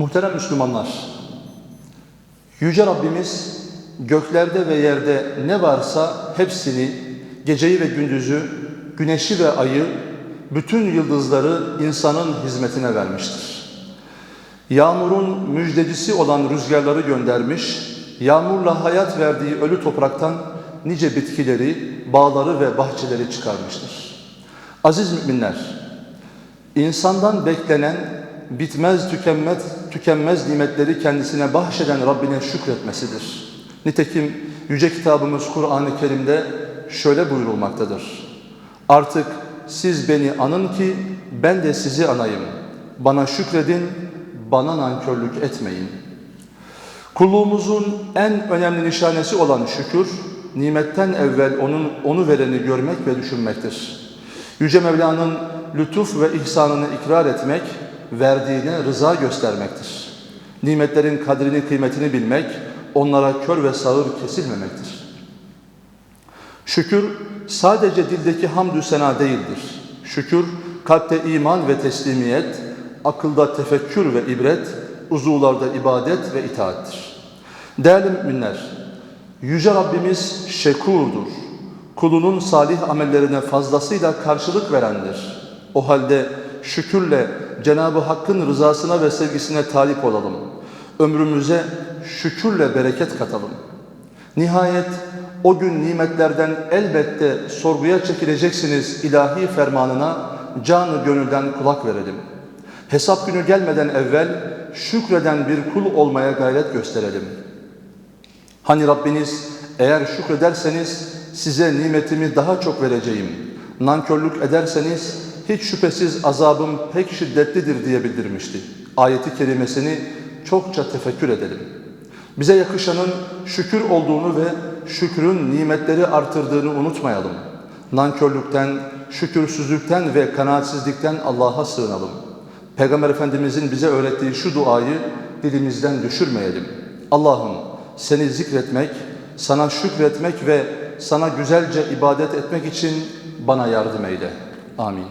Muhterem Müslümanlar, Yüce Rabbimiz göklerde ve yerde ne varsa hepsini, geceyi ve gündüzü, güneşi ve ayı, bütün yıldızları insanın hizmetine vermiştir. Yağmurun müjdecisi olan rüzgarları göndermiş, yağmurla hayat verdiği ölü topraktan nice bitkileri, bağları ve bahçeleri çıkarmıştır. Aziz müminler, insandan beklenen bitmez tükenmez, tükenmez nimetleri kendisine bahşeden Rabbine şükretmesidir. Nitekim Yüce Kitabımız Kur'an-ı Kerim'de şöyle buyurulmaktadır. Artık siz beni anın ki ben de sizi anayım. Bana şükredin, bana nankörlük etmeyin. Kulluğumuzun en önemli nişanesi olan şükür, nimetten evvel onun onu vereni görmek ve düşünmektir. Yüce Mevla'nın lütuf ve ihsanını ikrar etmek, verdiğine rıza göstermektir. Nimetlerin kadrini, kıymetini bilmek, onlara kör ve sağır kesilmemektir. Şükür sadece dildeki hamdü sena değildir. Şükür kalpte iman ve teslimiyet, akılda tefekkür ve ibret, uzuvlarda ibadet ve itaattir. Değerli müminler, Yüce Rabbimiz şekurdur. Kulunun salih amellerine fazlasıyla karşılık verendir. O halde şükürle Cenab-ı Hakk'ın rızasına ve sevgisine talip olalım. Ömrümüze şükürle bereket katalım. Nihayet o gün nimetlerden elbette sorguya çekileceksiniz ilahi fermanına canı gönülden kulak verelim. Hesap günü gelmeden evvel şükreden bir kul olmaya gayret gösterelim. Hani Rabbiniz eğer şükrederseniz size nimetimi daha çok vereceğim. Nankörlük ederseniz hiç şüphesiz azabım pek şiddetlidir diye bildirmişti. Ayeti kerimesini çokça tefekkür edelim. Bize yakışanın şükür olduğunu ve şükrün nimetleri artırdığını unutmayalım. Nankörlükten, şükürsüzlükten ve kanaatsizlikten Allah'a sığınalım. Peygamber Efendimizin bize öğrettiği şu duayı dilimizden düşürmeyelim. Allah'ım seni zikretmek, sana şükretmek ve sana güzelce ibadet etmek için bana yardım eyle. Amin.